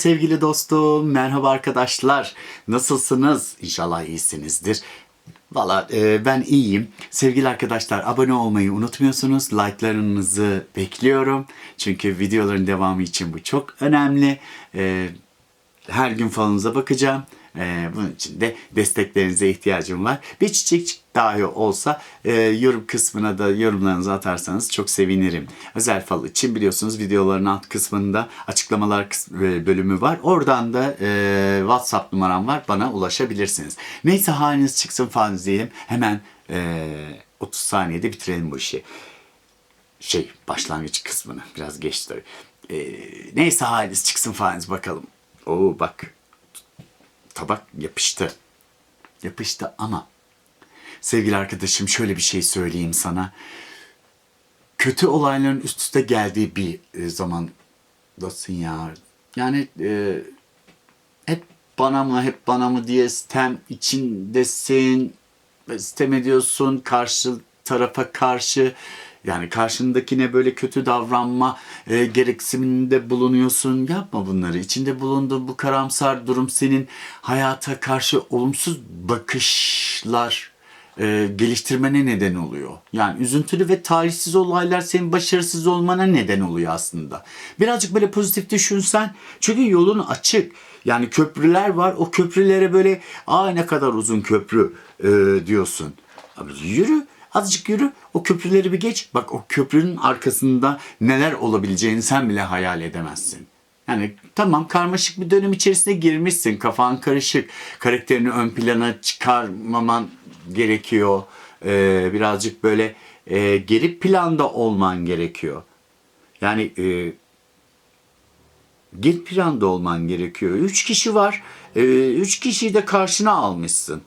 sevgili dostum, merhaba arkadaşlar. Nasılsınız? İnşallah iyisinizdir. Valla e, ben iyiyim. Sevgili arkadaşlar abone olmayı unutmuyorsunuz. Like'larınızı bekliyorum. Çünkü videoların devamı için bu çok önemli. E, her gün falanıza bakacağım. Ee, bunun için de desteklerinize ihtiyacım var. Bir çiçek dahi olsa e, yorum kısmına da yorumlarınızı atarsanız çok sevinirim. Özel fal için biliyorsunuz videoların alt kısmında açıklamalar kıs- e, bölümü var. Oradan da e, WhatsApp numaram var. Bana ulaşabilirsiniz. Neyse haliniz çıksın falan diyelim. Hemen e, 30 saniyede bitirelim bu işi şey başlangıç kısmını biraz geç tabii. Ee, neyse haliniz çıksın faliniz bakalım. Oo bak tabak yapıştı. Yapıştı ama sevgili arkadaşım şöyle bir şey söyleyeyim sana. Kötü olayların üst üste geldiği bir e, zamandasın ya. Yani e, hep bana mı hep bana mı diye sistem içindesin. Sistem ediyorsun karşı tarafa karşı. Yani karşındakine böyle kötü davranma e, gereksiniminde bulunuyorsun. Yapma bunları. İçinde bulunduğun bu karamsar durum senin hayata karşı olumsuz bakışlar e, geliştirmene neden oluyor. Yani üzüntülü ve talihsiz olaylar senin başarısız olmana neden oluyor aslında. Birazcık böyle pozitif düşünsen çünkü yolun açık. Yani köprüler var. O köprülere böyle aa ne kadar uzun köprü e, diyorsun. Abi yürü. Azıcık yürü. O köprüleri bir geç. Bak o köprünün arkasında neler olabileceğini sen bile hayal edemezsin. Yani tamam karmaşık bir dönem içerisine girmişsin. Kafan karışık. Karakterini ön plana çıkarmaman gerekiyor. Ee, birazcık böyle e, geri planda olman gerekiyor. Yani e, geri planda olman gerekiyor. Üç kişi var. E, üç kişiyi de karşına almışsın.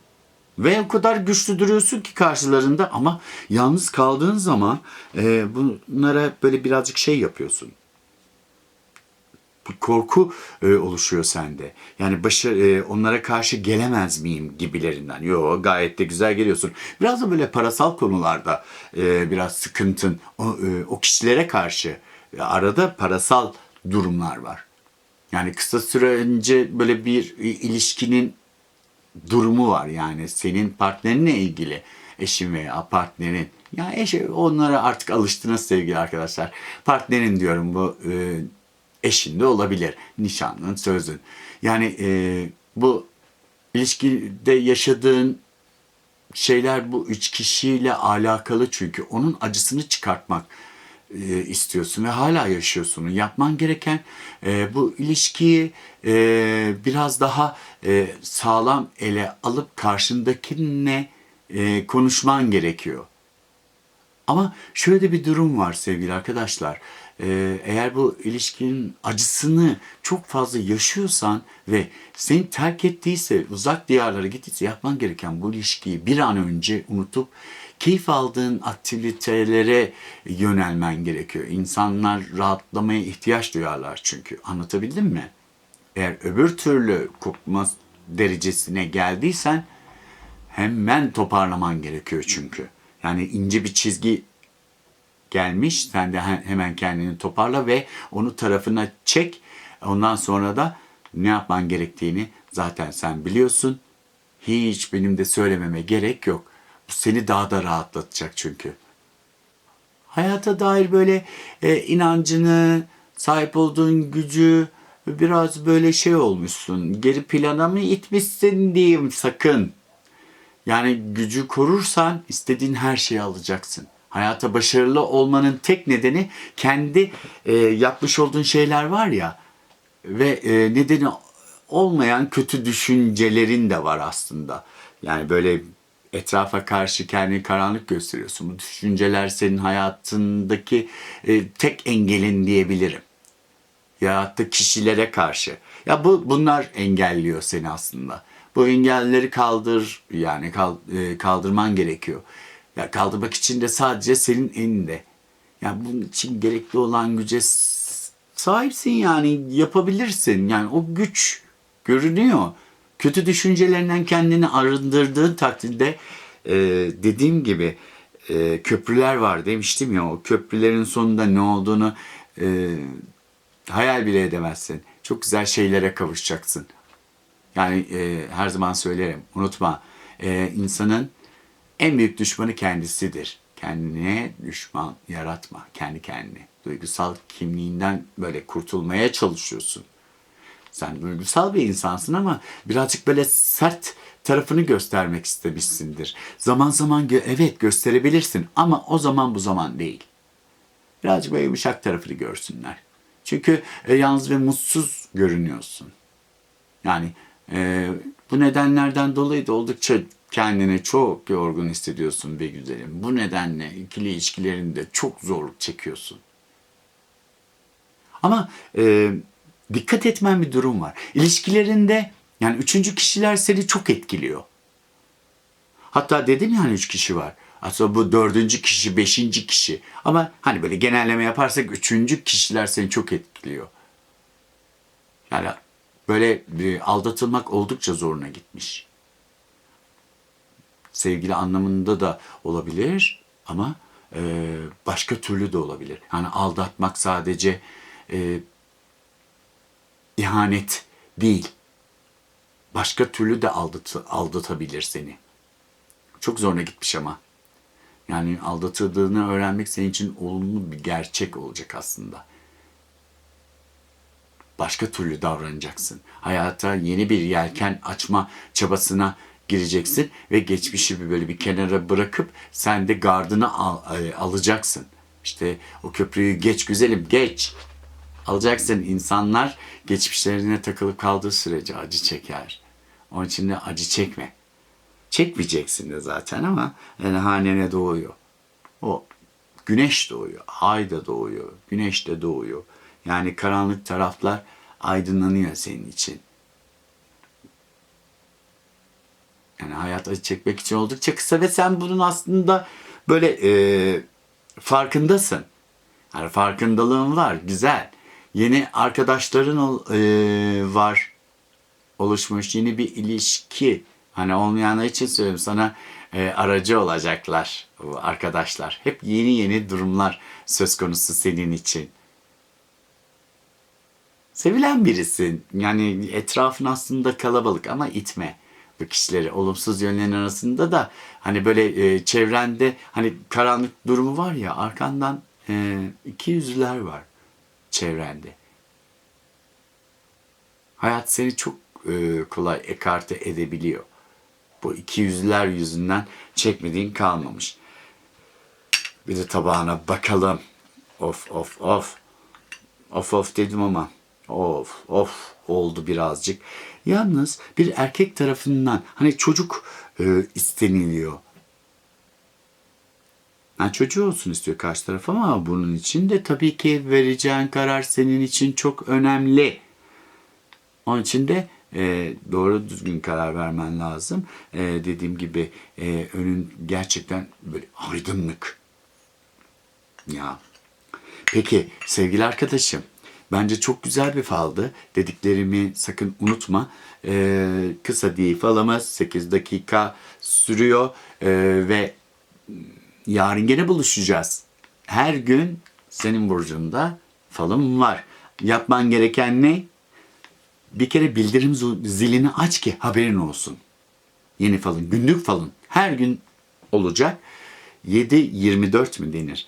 Ve o kadar güçlü duruyorsun ki karşılarında ama yalnız kaldığın zaman e, bunlara böyle birazcık şey yapıyorsun bir korku e, oluşuyor sende. Yani başarı e, onlara karşı gelemez miyim gibilerinden. Yo gayet de güzel geliyorsun. Biraz da böyle parasal konularda e, biraz sıkıntın o, e, o kişilere karşı arada parasal durumlar var. Yani kısa süre önce böyle bir ilişkinin durumu var yani senin partnerinle ilgili eşin veya partnerin ya eş onlara artık alıştınız sevgili arkadaşlar. Partnerin diyorum bu e, eşin olabilir. Nişanlın, sözün. Yani e, bu ilişkide yaşadığın şeyler bu üç kişiyle alakalı çünkü onun acısını çıkartmak e, istiyorsun ve hala yaşıyorsun. Yapman gereken e, bu ilişkiyi e, biraz daha e, sağlam ele alıp karşındakinle e, konuşman gerekiyor. Ama şöyle bir durum var sevgili arkadaşlar. Ee, eğer bu ilişkinin acısını çok fazla yaşıyorsan ve seni terk ettiyse, uzak diyarlara gittiyse yapman gereken bu ilişkiyi bir an önce unutup keyif aldığın aktivitelere yönelmen gerekiyor. İnsanlar rahatlamaya ihtiyaç duyarlar çünkü. Anlatabildim mi? Eğer öbür türlü kopma derecesine geldiysen hemen toparlaman gerekiyor çünkü. Yani ince bir çizgi gelmiş. Sen de hemen kendini toparla ve onu tarafına çek. Ondan sonra da ne yapman gerektiğini zaten sen biliyorsun. Hiç benim de söylememe gerek yok. Seni daha da rahatlatacak çünkü. Hayata dair böyle e, inancını, sahip olduğun gücü biraz böyle şey olmuşsun. Geri plana mı itmişsin diyeyim sakın. Yani gücü korursan istediğin her şeyi alacaksın. Hayata başarılı olmanın tek nedeni kendi e, yapmış olduğun şeyler var ya ve e, nedeni olmayan kötü düşüncelerin de var aslında. Yani böyle etrafa karşı kendini karanlık gösteriyorsun. Bu düşünceler senin hayatındaki e, tek engelin diyebilirim. Ya da kişilere karşı. Ya bu bunlar engelliyor seni aslında. Bu engelleri kaldır yani kaldırman gerekiyor. Ya kaldırmak için de sadece senin elinde. Ya bunun için gerekli olan güce sahipsin yani yapabilirsin. Yani o güç görünüyor. Kötü düşüncelerinden kendini arındırdığın takdirde e, dediğim gibi e, köprüler var demiştim ya o köprülerin sonunda ne olduğunu e, hayal bile edemezsin. çok güzel şeylere kavuşacaksın. Yani e, her zaman söylerim, unutma. E, insanın en büyük düşmanı kendisidir. Kendine düşman yaratma, kendi kendine. Duygusal kimliğinden böyle kurtulmaya çalışıyorsun. Sen duygusal bir insansın ama birazcık böyle sert tarafını göstermek istemişsindir. Zaman zaman gö- evet gösterebilirsin ama o zaman bu zaman değil. Birazcık böyle yumuşak tarafını görsünler. Çünkü e, yalnız ve mutsuz görünüyorsun. Yani e, bu nedenlerden dolayı da oldukça kendini çok yorgun hissediyorsun be güzelim. Bu nedenle ikili ilişkilerinde çok zorluk çekiyorsun. Ama e, dikkat etmen bir durum var. İlişkilerinde yani üçüncü kişiler seni çok etkiliyor. Hatta dedim ya hani üç kişi var. Aslında bu dördüncü kişi, beşinci kişi. Ama hani böyle genelleme yaparsak üçüncü kişiler seni çok etkiliyor. Yani böyle aldatılmak oldukça zoruna gitmiş. Sevgili anlamında da olabilir ama başka türlü de olabilir. Yani aldatmak sadece ihanet değil. Başka türlü de aldat, aldatabilir seni. Çok zoruna gitmiş ama. Yani aldatıldığını öğrenmek senin için olumlu bir gerçek olacak aslında. Başka türlü davranacaksın. Hayata yeni bir yelken açma çabasına gireceksin ve geçmişi bir böyle bir kenara bırakıp sen de gardını al, e, alacaksın. İşte o köprüyü geç güzelim geç. Alacaksın insanlar geçmişlerine takılıp kaldığı sürece acı çeker. Onun için de acı çekme. Çekmeyeceksin de zaten ama yani hanene doğuyor. O güneş doğuyor, ay da doğuyor, güneş de doğuyor. Yani karanlık taraflar aydınlanıyor senin için. Yani hayat acı çekmek için oldukça kısa ve sen bunun aslında böyle e, farkındasın. Yani farkındalığın var, güzel. Yeni arkadaşların e, var, oluşmuş yeni bir ilişki. Hani olmayanlar için söylüyorum sana e, aracı olacaklar arkadaşlar. Hep yeni yeni durumlar söz konusu senin için. Sevilen birisin. Yani etrafın aslında kalabalık ama itme bu kişileri. Olumsuz yönlerin arasında da hani böyle e, çevrende hani karanlık durumu var ya arkandan e, iki yüzlüler var çevrende. Hayat seni çok e, kolay ekarte edebiliyor. Bu iki yüzler yüzünden çekmediğin kalmamış. Bir de tabağına bakalım. Of of of. Of of dedim ama of of oldu birazcık. Yalnız bir erkek tarafından hani çocuk e, isteniliyor. Yani çocuğu olsun istiyor karşı taraf ama bunun için de tabii ki vereceğin karar senin için çok önemli. Onun için de e, doğru düzgün karar vermen lazım. E, dediğim gibi e, önün gerçekten böyle aydınlık. Ya. Peki sevgili arkadaşım. Bence çok güzel bir faldı. Dediklerimi sakın unutma. E, kısa değil falımız 8 dakika sürüyor. E, ve yarın gene buluşacağız. Her gün senin burcunda falım var. Yapman gereken ne? bir kere bildirim zilini aç ki haberin olsun. Yeni falın, günlük falın her gün olacak. 7-24 mi denir?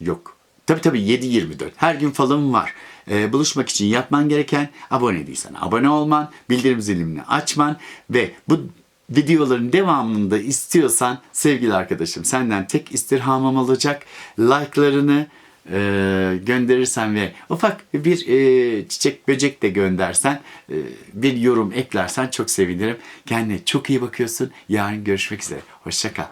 Yok. Tabii tabii 7-24. Her gün falım var. Ee, buluşmak için yapman gereken abone değilsen abone olman, bildirim zilini açman ve bu videoların devamında istiyorsan sevgili arkadaşım senden tek istirhamım olacak. Like'larını, e, gönderirsen ve ufak bir e, çiçek böcek de göndersen e, bir yorum eklersen çok sevinirim. Kendine çok iyi bakıyorsun. Yarın görüşmek üzere. Hoşçakal.